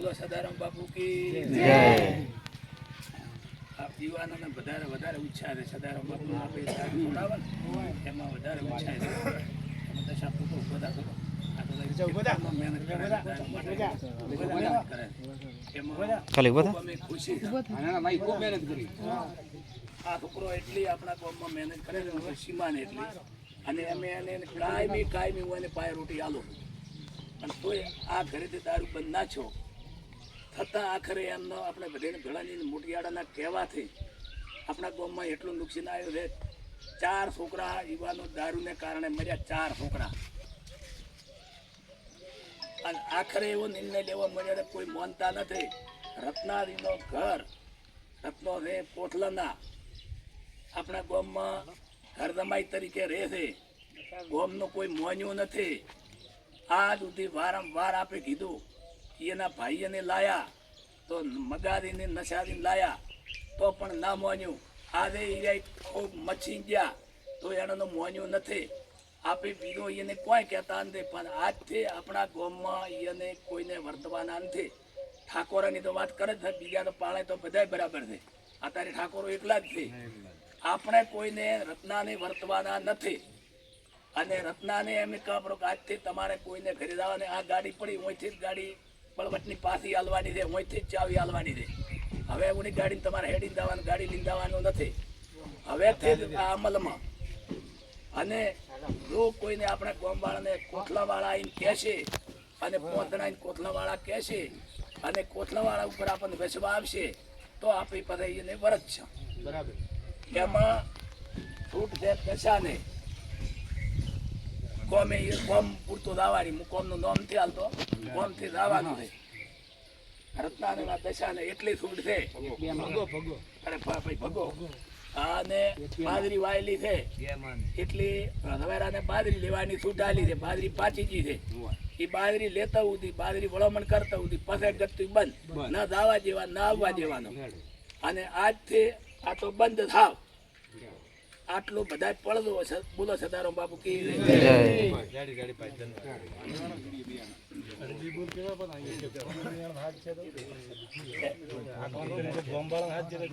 બોલો સદારામ બાપુ કી આ પીવાના વધારે વધારે ઉત્સાહ છે સદારામ બાપુ આપણે સાહેબ ખવડાવે એમાં વધારે ઉત્સાહ છે એમાં દશા પૂતો બધા કરો. આ છોકરો એટલી આપણા ગામમાં મહેનત કરે છે સીમાને એટલી. અને અમે એને કાયમી કાયમી હું એને પાય રોટી આલો. અને તોય આ ઘરેથી દારૂ બંધ ના છો છતાં આખરે એમનો આપણે બધીને ભેળાની મોટિયાળાના કહેવાથી આપણા ગામમાં એટલું નુકસાન આવ્યું છે. ચાર છોકરા યુવાનો દારૂને કારણે મર્યા, ચાર છોકરા. અને આખરે એવો નિર્ણય લેવો મળ્યો કોઈ માનતા નથી. રત્નાદીનો ઘર, રત્નો છે પોટલાના. આપણા ગામમાં ઘરદમાઈ તરીકે રહે છે. ગામનું કોઈ મોન્યું નથી. આ સુધી વારંવાર આપે કીધું એના ભાઈને લાયા તો મગાદીને નશાદીને લાયા. તો પણ ના મોન્યું. આજે એ ખૂબ મચી ગયા. તો એનો મોન્યું નથી. આપે બીજો એને કોઈ કહેતા નથી પણ આજથી આપણા ગામમાં એને કોઈને વર્તવાના નથી ઠાકોરાની તો વાત કરે છે બીજા તો પાળે તો બધાય બરાબર છે. અત્યારે ઠાકોરો એકલા જ છે. આપણે કોઈને રત્નાને વર્તવાના નથી. અને રત્નાને એમ કહો કે આજથી તમારે કોઈને ઘરે જવાને આ ગાડી પડી ઓયથી જ ગાડી બળવટની પાછી હાલવાની છે ઓયથી જ ચાવી હાલવાની છે. હવે ઉની ગાડીને તમારે હેડીને દાવાનું ગાડી લઈને દાવાનું નથી. હવેથી જ આ અમલમાં. અને જો કોઈને આપણે ગોમવાળાને કોથલાવાળા આવીને કહેશે અને પોતના આવીને કોથલાવાળા કહેશે અને કોથલાવાળા ઉપર આપણને વેચવા આવશે તો આપણી પાસે એને વરજ છે એમાં છૂટ છે પૈસાને. કોમે એ કોમ પૂરતું દાવાની હું કોમનું નામ નથી હાલતો કોમથી દાવાનું છે. રત્નાને દશાને એટલી છૂટ છે. અરે ભાઈ ભગો. અને બાજરી વાયેલી છે. એટલી રવેરાને બાજરી લેવાની છૂટ આલી છે. બાજરી પાચી ગઈ છે. એ બાજરી લેતા ઉધી બાજરી વળામણ કરતા ઉધી પછી ગતું બંધ. ના દાવા જેવા ના આવવા જેવાનો અને આજથી આ તો બંધ થાવ. આટલું બધા પડદો છે. બોલો સદારામ બાપુ કે જય.